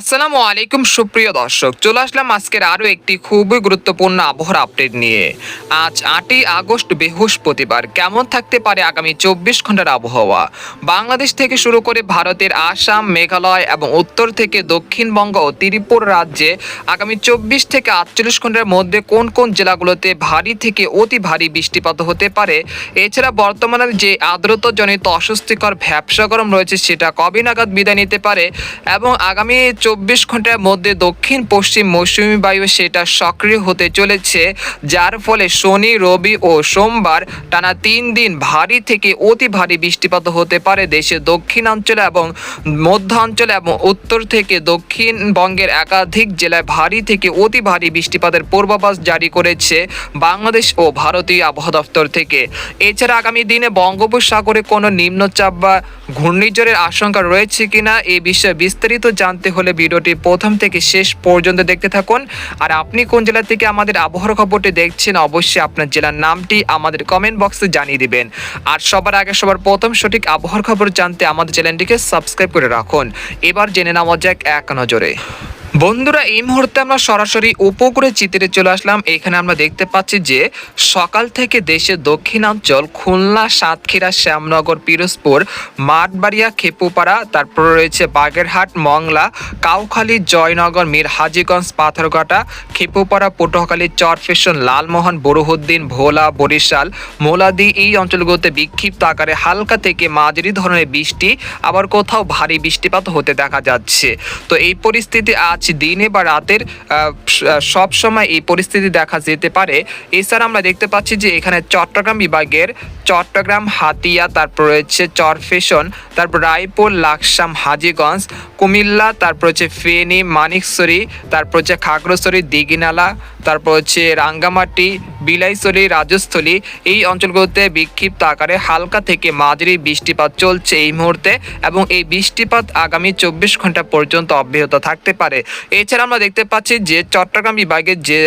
আসসালামু আলাইকুম, সুপ্রিয় দর্শক। চলে আসলাম আজকের আরও একটি খুবই গুরুত্বপূর্ণ আবহাওয়ার আপডেট নিয়ে। আজ আটই আগস্ট, বৃহস্পতিবার। কেমন থাকতে পারে আগামী চব্বিশ ঘণ্টার আবহাওয়া? বাংলাদেশ থেকে শুরু করে ভারতের আসাম, মেঘালয় এবং উত্তর থেকে দক্ষিণবঙ্গ ও ত্রিপুরা রাজ্যে আগামী চব্বিশ থেকে আটচল্লিশ ঘণ্টার মধ্যে কোন কোন জেলাগুলোতে ভারী থেকে অতি ভারী বৃষ্টিপাত হতে পারে? এছাড়া বর্তমানে যে আর্দ্রতাজনিত অস্বস্তিকর ভ্যাবসা গরম রয়েছে সেটা কবে নাগাদ বিদায় নিতে পারে? এবং আগামী চব্বিশ ঘণ্টার মধ্যে দক্ষিণ, পশ্চিম, মৌসুমী বায়ু সেটা সক্রিয় হতে চলেছে, যার ফলে শনি, রবি ও সোমবার টানা তিন দিন ভারী থেকে অতি ভারী বৃষ্টিপাত হতে পারে দেশের দক্ষিণাঞ্চলে এবং মধ্যাঞ্চলে এবং উত্তর থেকে দক্ষিণবঙ্গের একাধিক জেলায় ভারী থেকে অতি ভারী বৃষ্টিপাতের পূর্বাভাস জারি করেছে বাংলাদেশ ও ভারতীয় আবহাওয়া দপ্তর থেকে। এছাড়া আগামী দিনে বঙ্গোপসাগরে কোনো নিম্নচাপ বা ঘূর্ণিঝড়ের আশঙ্কা রয়েছে কিনা, এ বিষয়ে বিস্তারিত জানতে হলে ভিডিওটি প্রথম থেকে শেষ পর্যন্ত দেখতে থাকুন। আর আপনি কোন জেলা থেকে আমাদের আবহাওয়ার খবরটি দেখছেন, অবশ্যই আপনার জেলার নামটি আমাদের কমেন্ট বক্সে জানিয়ে দিবেন। আর সবার আগে সবার প্রথম সঠিক আবহাওয়ার খবর জানতে আমাদের চ্যানেলটিকে সাবস্ক্রাইব করে রাখুন। এবার জেনে নেওয়া যাক এক নজরে। বন্ধুরা, এই মুহূর্তে আমরা সরাসরি উপকূলে চিত্রে চলে আসলাম। এখানে আমরা দেখতে পাচ্ছি যে সকাল থেকে দেশের দক্ষিণাঞ্চল, খুলনা, সাতক্ষীরা, শ্যামনগর, পিরোজপুর, মাঠবাড়িয়া, খেপুপাড়া, তারপর রয়েছে বাগেরহাট, মংলা, কাউখালী, জয়নগর মীর হাজিগঞ্জ পাথরঘাটা, খেপুপাড়া, পটুয়াখালী, চরফেশন, লালমোহন বরুহুদ্দিন ভোলা, বরিশাল, মোলাদি এই অঞ্চলগুলোতে বিক্ষিপ্ত আকারে হালকা থেকে মাঝারি ধরনের বৃষ্টি, আবার কোথাও ভারী বৃষ্টিপাত হতে দেখা যাচ্ছে। তো এই পরিস্থিতি আজ দিনে বা রাতের সব সময় এই পরিস্থিতি দেখা যেতে পারে। এছাড়া আমরা দেখতে পাচ্ছি যে এখানে চট্টগ্রাম বিভাগের চট্টগ্রাম, হাতিয়া, তারপর রয়েছে চরফেশন, তারপর রায়পুর, লাকসাম, হাজিগঞ্জ, কুমিল্লা, তারপর হচ্ছে ফেনি মানিকছড়ি তারপর হচ্ছে খাগড়াছড়ি, দিঘিনালা, তারপর হচ্ছে রাঙ্গামাটি বিলাইছড়ি রাজস্থলী এই অঞ্চলগুলোতে বিক্ষিপ্ত আকারে হালকা থেকে মাঝারি বৃষ্টিপাত চলছে এই মুহূর্তে এবং এই বৃষ্টিপাত আগামী চব্বিশ ঘণ্টা পর্যন্ত অব্যাহত থাকতে পারে। এছাড়া আমরা দেখতে পাচ্ছি যে চট্টগ্রাম বিভাগের যে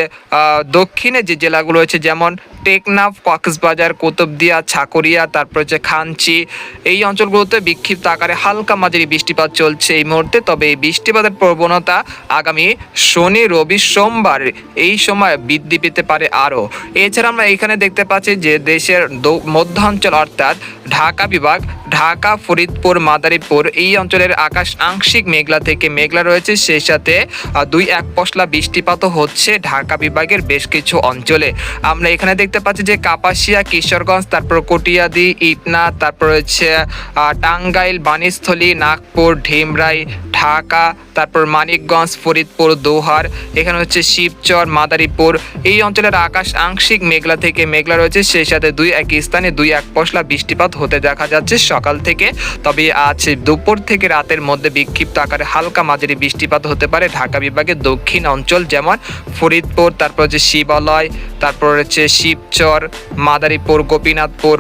দক্ষিণে যে জেলাগুলো রয়েছে যেমন টেকনাফ, কক্সবাজার, কুতুবদিয়া ছাকরিয়া তারপর হচ্ছে খানচি এই অঞ্চলগুলোতে বিক্ষিপ্ত আকারে হালকা মাঝারি বৃষ্টিপাত চলছে এই মুহূর্তে। তবে এই বৃষ্টিপাতের প্রবণতা আগামী শনি, রবি, সোমবার এই সময় বৃদ্ধি পেতে পারে আরও। এছাড়া আমরা এখানে দেখতে পাচ্ছি যে দেশের মধ্যাঞ্চল অর্থাৎ ঢাকা বিভাগ ঢাকা ফরিদপুর মাদারীপুর এই অঞ্চলের আকাশ আংশিক মেঘলা থেকে মেঘলা রয়েছে। সেই সাথে দুই এক পশলা বৃষ্টিপাতও হচ্ছে ঢাকা বিভাগের বেশ কিছু অঞ্চলে। আমরা এখানে দেখতে পাচ্ছি যে কাপাসিয়া কিশোরগঞ্জ তারপর কটিয়াদি ইটনা তারপর আহ, টাঙ্গাইল বাণীস্থলী নাগপুর ঢিমরাই ঢাকা তারপর মানিকগঞ্জ ফরিদপুর দোহার এখানে হচ্ছে শিবচর মাদারীপুর। এই অঞ্চলের আকাশ আংশিক মেঘলা থেকে মেঘলা রয়েছে, সেই সাথে দুই এক স্থানে দুই এক পশলা বৃষ্টিপাত হতে দেখা যাচ্ছে সকাল থেকে। তবে আজ দুপুর থেকে রাতের মধ্যে বিক্ষিপ্ত আকারে হালকা মাঝারি বৃষ্টিপাত হতে পারে ঢাকা বিভাগের দক্ষিণ অঞ্চল, যেমন ফরিদপুর, তারপর হচ্ছে শিবালয়, তারপর হচ্ছে শিবচর, মাদারীপুর, গোপীনাথপুর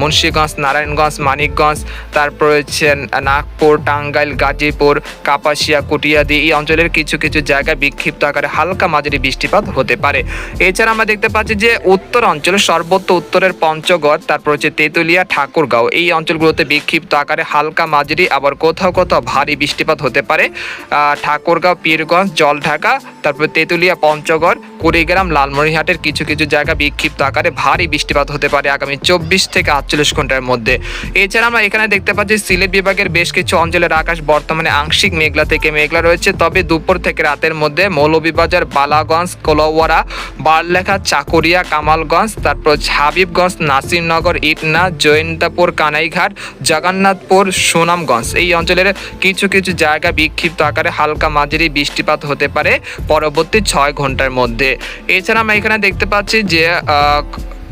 মুন্সীগঞ্জ, নারায়ণগঞ্জ, মানিকগঞ্জ, তারপর হচ্ছে নাগপুর, টাঙ্গাইল, গাজীপুর, কাপাসিয়া, কুটিয়াদি এই অঞ্চলের কিছু কিছু জায়গায় বিক্ষিপ্ত আকারে হালকা মাঝারি বৃষ্টিপাত হতে পারে। এছাড়া আমরা দেখতে পাচ্ছি যে উত্তর অঞ্চলে সর্বত্র উত্তরের পঞ্চগড়, তারপর হচ্ছে তেঁতুলিয়া, ঠাকুরগাঁও। এই অঞ্চলগুলোতে বিক্ষিপ্ত আকারে হালকা মাঝারি, আবার কোথাও কোথাও ভারী বৃষ্টিপাত হতে পারে। ঠাকুরগাঁও, পীরগঞ্জ, জলঢাকা, তারপর তেঁতুলিয়া, পঞ্চগড় কুড়িগ্রাম লালমনিরহাটের কিছু কিছু জায়গা বিক্ষিপ্ত আকারে ভারী বৃষ্টিপাত হতে পারে আগামী চব্বিশ থেকে আটচল্লিশ ঘণ্টার মধ্যে। এছাড়া আমরা এখানে দেখতে পাচ্ছি সিলেট বিভাগের বেশ কিছু অঞ্চলের আকাশ বর্তমানে আংশিক মেঘলা থেকে মেঘলা রয়েছে, তবে দুপুর থেকে রাতের মধ্যে মৌলভীবাজার, বালাগঞ্জ কলওয়ারা বারলেখা, চাকুরিয়া, কামালগঞ্জ, তারপর হাবিবগঞ্জ, নাসিমনগর, ইটনা জৈন্তাপুর কানাইঘাট, জগন্নাথপুর, সুনামগঞ্জ। এই অঞ্চলের কিছু কিছু জায়গা বিক্ষিপ্ত আকারে হালকা মাঝারি বৃষ্টিপাত হতে পারে পরবর্তী ছয় ঘণ্টার মধ্যে। এছাড়া আমরা এখানে দেখতে পাচ্ছি যে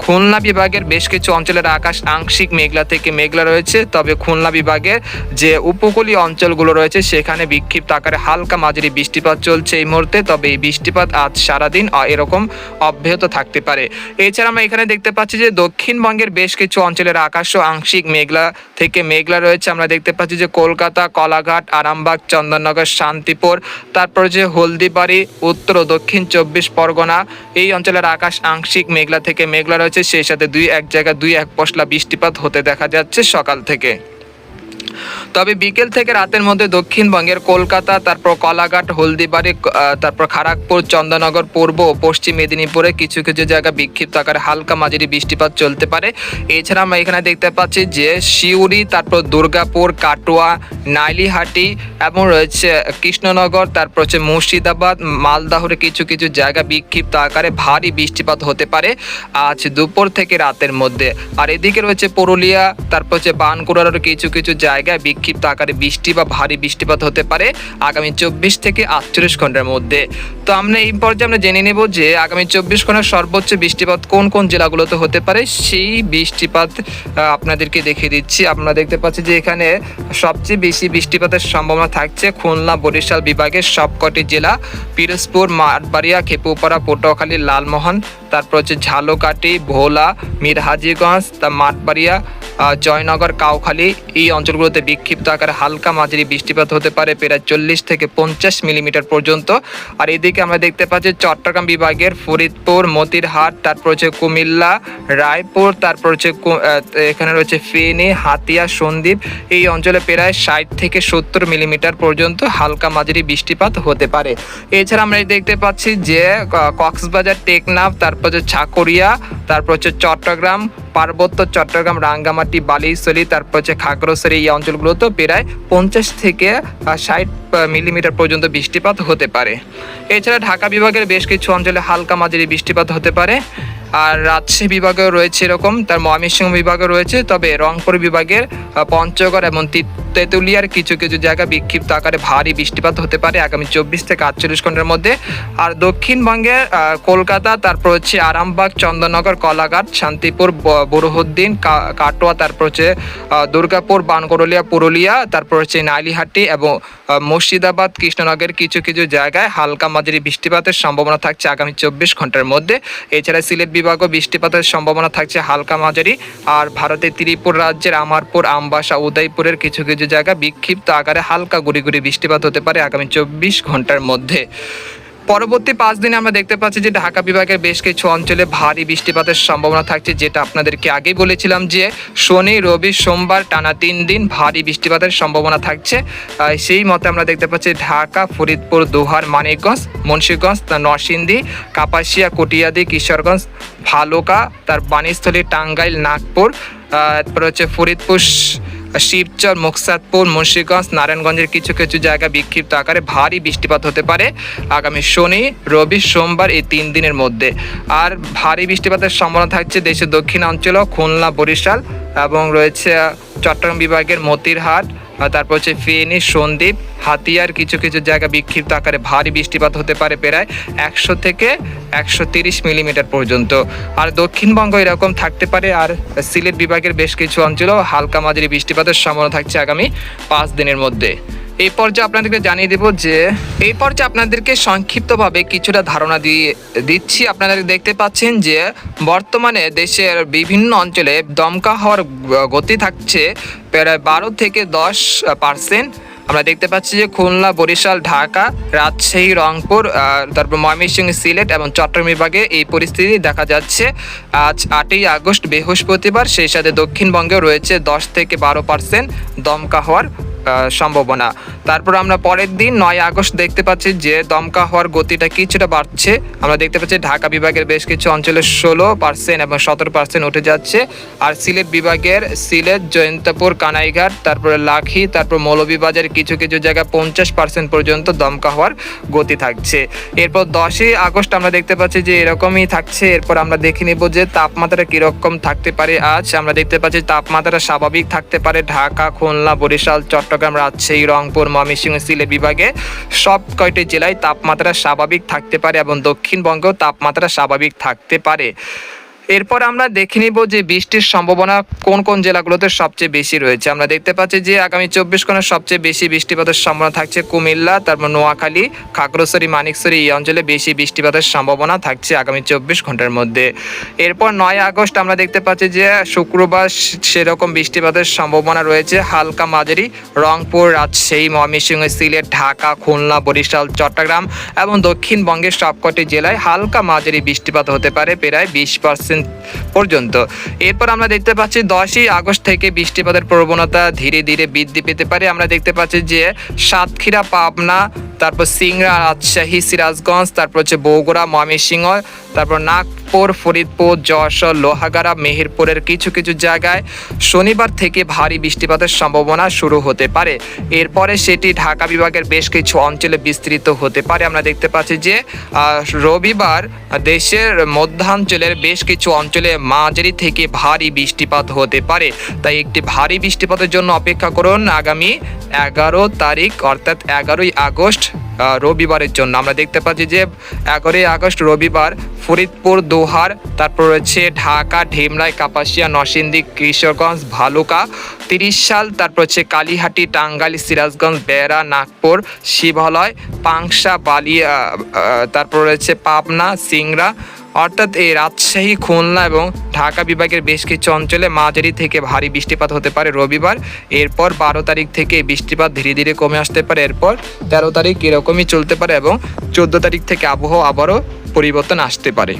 খুলনা বিভাগের বেশ কিছু অঞ্চলের আকাশ আংশিক মেঘলা থেকে মেঘলা রয়েছে, তবে খুলনা বিভাগের যে উপকূলীয় অঞ্চলগুলো রয়েছে, সেখানে বিক্ষিপ্ত আকারে হালকা মাঝারি বৃষ্টিপাত চলছে এই মুহূর্তে, তবে এই বৃষ্টিপাত আজ সারাদিন এরকম অব্যাহত থাকতে পারে। এছাড়া আমরা এখানে দেখতে পাচ্ছি যে দক্ষিণবঙ্গের বেশ কিছু অঞ্চলের আকাশও আংশিক মেঘলা থেকে মেঘলা রয়েছে। আমরা দেখতে পাচ্ছি যে কলকাতা, কলাঘাট, আরামবাগ, চন্দননগর, শান্তিপুর, তারপর যে হলদিবাড়ি, উত্তর ও দক্ষিণ চব্বিশ পরগনা, এই অঞ্চলের আকাশ আংশিক মেঘলা থেকে মেঘলা রয়েছে। সেই সাথে দুই এক জায়গায় দুই এক পশলা বৃষ্টিপাত হতে দেখা যাচ্ছে সকাল থেকে। তবে বিকেল থেকে রাতের মধ্যে দক্ষিণবঙ্গের কলকাতা, তারপর কলাঘাট, হলদিবাড়ি তারপর খড়গপুর চন্দননগর, পূর্ব ও পশ্চিম মেদিনীপুরে কিছু কিছু জায়গা বিক্ষিপ্ত আকারে হালকা মাঝারি বৃষ্টিপাত চলতে পারে। এছাড়া আমরা এখানে দেখতে পাচ্ছি যে শিউরি তারপর দুর্গাপুর, কাটোয়া, নাইলিহাটি এবং রয়েছে কৃষ্ণনগর, তারপর হচ্ছে মুর্শিদাবাদ, মালদাহরে কিছু কিছু জায়গা বিক্ষিপ্ত আকারে ভারী বৃষ্টিপাত হতে পারে আজ দুপুর থেকে রাতের মধ্যে। আর এদিকে রয়েছে পুরুলিয়া, তারপর হচ্ছে বানকুড়ার কিছু কিছু জায়গায় বিক্ষিপ্ত আকারে বৃষ্টি বা ভারী বৃষ্টিপাত হতে পারে আগামী চব্বিশ থেকে আটচল্লিশ ঘণ্টার মধ্যে। তো আমরা এই পর্যায়ে আমরা জেনে নেব যে আগামী চব্বিশ ঘণ্টার সর্বোচ্চ বৃষ্টিপাত কোন কোন জেলাগুলোতে হতে পারে। সেই বৃষ্টিপাত আপনাদেরকে দেখিয়ে দিচ্ছি। আপনারা দেখতে পাচ্ছি যে এখানে সবচেয়ে বেশি বৃষ্টিপাতের সম্ভাবনা থাকছে খুলনা, বরিশাল বিভাগের সবকটি জেলা। পিরোজপুর, মাঠবাড়িয়া, খেপুপাড়া, পটুয়াখালী, লালমোহন, তারপর হচ্ছে ঝালকাঠি, ভোলা, মিরহাজিগঞ্জ, তা মাঠবাড়িয়া জয়নগর, কাউখালী এই অঞ্চলগুলোতে বিক্ষিপ্ত আকারে হালকা মাঝারি বৃষ্টিপাত হতে পারে, প্রায় চল্লিশ থেকে পঞ্চাশ মিলিমিটার পর্যন্ত। আর এদিকে আমরা দেখতে পাচ্ছি চট্টগ্রাম বিভাগের ফরিদপুর, মতিরহাট, তারপর হচ্ছে কুমিল্লা, রায়পুর, তারপর হচ্ছে এখানে রয়েছে ফেনী, হাতিয়া, সন্দ্বীপ। এই অঞ্চলে প্রায় ষাট থেকে সত্তর মিলিমিটার পর্যন্ত হালকা মাঝারি বৃষ্টিপাত হতে পারে। এছাড়া আমরা দেখতে পাচ্ছি যে কক্সবাজার, টেকনাফ, তারপর হচ্ছে ছাকরিয়া তারপর হচ্ছে চট্টগ্রাম পার্বত্য চট্টগ্রাম রাঙ্গামাটি বালিশলি তারপর হচ্ছে খাগড়াছড়ি এই অঞ্চলগুলোতে প্রায় পঞ্চাশ থেকে ষাট মিলিমিটার পর্যন্ত বৃষ্টিপাত হতে পারে। এছাড়া ঢাকা বিভাগের বেশ কিছু অঞ্চলে হালকা মাঝারি বৃষ্টিপাত হতে পারে। আর রাজশাহী বিভাগেও রয়েছে এরকম, তার ময়মনসিংহ বিভাগে রয়েছে, তবে রংপুর বিভাগের পঞ্চগড় এবং তেঁতুলিয়ার কিছু কিছু জায়গা বিক্ষিপ্ত আকারে ভারী বৃষ্টিপাত হতে পারে আগামী চব্বিশ থেকে আটচল্লিশ ঘণ্টার মধ্যে। আর দক্ষিণবঙ্গের কলকাতা, তারপর হচ্ছে আরামবাগ চন্দননগর কলাঘাট, শান্তিপুর বুরহুদ্দিন কাটোয়া, তারপর হচ্ছে দুর্গাপুর বানগরলিয়া পুরুলিয়া, তারপর হচ্ছে নাইলিহাটি এবং মুর্শিদাবাদ কৃষ্ণনগরের কিছু কিছু জায়গায় হালকা মাঝারি বৃষ্টিপাতের সম্ভাবনা থাকছে আগামী চব্বিশ ঘণ্টার মধ্যে। এছাড়া সিলেট বিভাগও বৃষ্টিপাতের সম্ভাবনা থাকছে হালকা মাঝারি। আর ভারতের ত্রিপুর রাজ্যের আমারপুর, আমবাসা, উদয়পুরের কিছু কিছু জায়গা বিক্ষিপ্ত আকারে হালকা গুড়ি গুড়ি বৃষ্টিপাত হতে পারে আগামী চব্বিশ ঘণ্টার মধ্যে। পরবর্তী পাঁচ দিনে আমরা দেখতে পাচ্ছি যে ঢাকা বিভাগের বেশ কিছু অঞ্চলে ভারী বৃষ্টিপাতের সম্ভাবনা থাকছে, যেটা আপনাদেরকে আগেই বলেছিলাম যে শনি, রবি, সোমবার টানা তিন দিন ভারী বৃষ্টিপাতের সম্ভাবনা থাকছে। সেই মতে আমরা দেখতে পাচ্ছি ঢাকা, ফরিদপুর, দোহার, মানিকগঞ্জ, মুন্সীগঞ্জ তার নরসিংদী, কাপাসিয়া, কটিয়াদি, কিশোরগঞ্জ, ভালুকা, তার বাণীস্থলী, টাঙ্গাইল, নাগপুর তারপর হচ্ছে ফরিদপুর শিবচর, মুকসাদপুর, মুন্সীগঞ্জ, নারায়ণগঞ্জের কিছু কিছু জায়গা বিক্ষিপ্ত আকারে ভারী বৃষ্টিপাত হতে পারে। আগামী শনি, রবি, সোমবার এই তিন দিনের মধ্যে। আর ভারী বৃষ্টিপাতের সম্ভাবনা থাকছে দেশের দক্ষিণাঞ্চল, খুলনা, বরিশাল এবং রয়েছে চট্টগ্রাম বিভাগের মতিরহাট তারপর হচ্ছে ফেনী, সন্দ্বীপ, হাতিয়ার, কিছু কিছু জায়গা বিক্ষিপ্ত আকারে ভারী বৃষ্টিপাত হতে পারে প্রায় একশো থেকে একশো মিলিমিটার পর্যন্ত। আর দক্ষিণবঙ্গ এরকম থাকতে পারে, আর সিলেট বিভাগের বেশ কিছু অঞ্চলেও হালকা মাঝারি বৃষ্টিপাতের সম্ভাবনা থাকছে আগামী পাঁচ দিনের মধ্যে। এই পর্যায়ে আপনাদেরকে জানিয়ে দেব যে, এই পর্যায়ে আপনাদেরকে সংক্ষিপ্তভাবে কিছুটা ধারণা দিয়ে, দিচ্ছি। আপনারা দেখতে পাচ্ছেন যে, বর্তমানে দেশের বিভিন্ন অঞ্চলে দমকা হওয়ার গতি থাকছে প্রায় বারো থেকে দশ পার্সেন্ট। আমরা দেখতে পাচ্ছি যে খুলনা, বরিশাল, ঢাকা, রাজশাহী, রংপুর তারপর ময়মনসিংহ, সিলেট এবং চট্টগ্রাম বিভাগে এই পরিস্থিতি দেখা যাচ্ছে। আজ আটই আগস্ট, বৃহস্পতিবার, সেই সাথে দক্ষিণবঙ্গেও রয়েছে দশ থেকে বারো পার্সেন্ট দমকা হওয়ার সম্ভাবনা। তারপর আমরা পরের দিন নয় আগস্ট দেখতে পাচ্ছি যে দমকা হওয়ার গতিটা কিছুটা বাড়ছে। আমরা দেখতে পাচ্ছি ঢাকা বিভাগের বেশ কিছু অঞ্চলে ষোলো পার্সেন্ট এবং সতেরো পার্সেন্ট উঠে যাচ্ছে। আর সিলেট বিভাগের সিলেট, জয়ন্তপুর, কানাইঘাট, তারপরে লাখি, তারপর মৌলভীবাজারের কিছু কিছু জায়গায় পঞ্চাশ পার্সেন্ট পর্যন্ত দমকা হওয়ার গতি থাকছে। এরপর দশই আগস্ট আমরা দেখতে পাচ্ছি যে এরকমই থাকছে। এরপর আমরা দেখে নিব যে তাপমাত্রা কীরকম থাকতে পারে আজ। আমরা দেখতে পাচ্ছি তাপমাত্রা স্বাভাবিক থাকতে পারে ঢাকা, খুলনা, বরিশাল, চট্টগ্রাম রাজশাহী, রংপুর, ময়মনসিংহ, সিলেট বিভাগে সব কয়টি জেলায় তাপমাত্রা স্বাভাবিক থাকতে পারে এবং দক্ষিণবঙ্গেও তাপমাত্রা স্বাভাবিক থাকতে পারে। এরপর আমরা দেখে নিব যে বৃষ্টির সম্ভাবনা কোন কোন জেলাগুলোতে সবচেয়ে বেশি রয়েছে। আমরা দেখতে পাচ্ছি যে আগামী চব্বিশ ঘণ্টার সবচেয়ে বেশি বৃষ্টিপাতের সম্ভাবনা থাকছে কুমিল্লা, তারপর নোয়াখালী, খাগড়াছড়ি, মানিকছড়ি এই অঞ্চলে বেশি বৃষ্টিপাতের সম্ভাবনা থাকছে আগামী চব্বিশ ঘণ্টার মধ্যে। এরপর নয় আগস্ট আমরা দেখতে পাচ্ছি যে শুক্রবার সেরকম বৃষ্টিপাতের সম্ভাবনা রয়েছে হালকা মাঝারি রংপুর, রাজশাহী, ময়মনসিংহ, সিলেট, ঢাকা, খুলনা, বরিশাল, চট্টগ্রাম এবং দক্ষিণবঙ্গের সবকটি জেলায় হালকা মাঝারি বৃষ্টিপাত হতে পারে, প্রায় বিশ পার্সেন্ট পর্যন্ত এরপর আমরা দেখতে পাচ্ছি দশই আগস্ট থেকে বৃষ্টিপাতের প্রবণতা ধীরে ধীরে বৃদ্ধি পেতে পারে। আমরা দেখতে পাচ্ছি যে সাতক্ষীরা, পাবনা তারপর সিংড়া, রাজশাহী, সিরাজগঞ্জ, তারপর হচ্ছে বগুড়া, ময়মনসিংহ, তারপর নাগপুর, ফরিদপুর, যশোর, লোহাগাড়া, মেহেরপুরের কিছু কিছু জায়গায় শনিবার থেকে ভারী বৃষ্টিপাতের সম্ভাবনা শুরু হতে পারে। এরপরে সেটি ঢাকা বিভাগের বেশ কিছু অঞ্চলে বিস্তৃত হতে পারে। আমরা দেখতে পাচ্ছি যে রবিবার দেশের মধ্যাঞ্চলের বেশ কিছু অঞ্চলে মাঝারি থেকে ভারী বৃষ্টিপাত হতে পারে। তাই একটি ভারী বৃষ্টিপাতের জন্য অপেক্ষা করুন। আগামী এগারো তারিখ, অর্থাৎ এগারোই আগস্ট রবিবারের জন্য। আমরা দেখতে পাচ্ছি যে এগারোই আগস্ট রবিবার ফরিদপুর, দোহার, তারপর রয়েছে ঢাকা ঢেমরাই কাপাসিয়া, নরসিংদী, কিশোরগঞ্জ, ভালুকা, তিরিশ সাল, তারপর হচ্ছে কালীহাটি, টাঙ্গাইল, সিরাজগঞ্জ, বেড়া, নাগপুর, শিবালয়, পাংশা বালিয়া তারপর রয়েছে পাবনা, সিংড়া অর্থাৎ এই রাজশাহী, খুলনা এবং ঢাকা বিভাগের বেশ কিছু অঞ্চলে মাঝারি থেকে ভারী বৃষ্টিপাত হতে পারে রবিবার। এরপর বারো তারিখ থেকে বৃষ্টিপাত ধীরে ধীরে কমে আসতে পারে। এরপর তেরো তারিখ এরকমই চলতে পারে এবং চোদ্দ তারিখ থেকে আবহাওয়া আবারও পরিবর্তন আসতে পারে।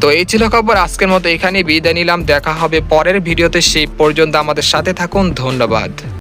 তো এই ছিল খবর। আজকের মতো এখানেই বিদায় নিলাম। দেখা হবে পরের ভিডিওতে। সেই পর্যন্ত আমাদের সাথে থাকুন। ধন্যবাদ।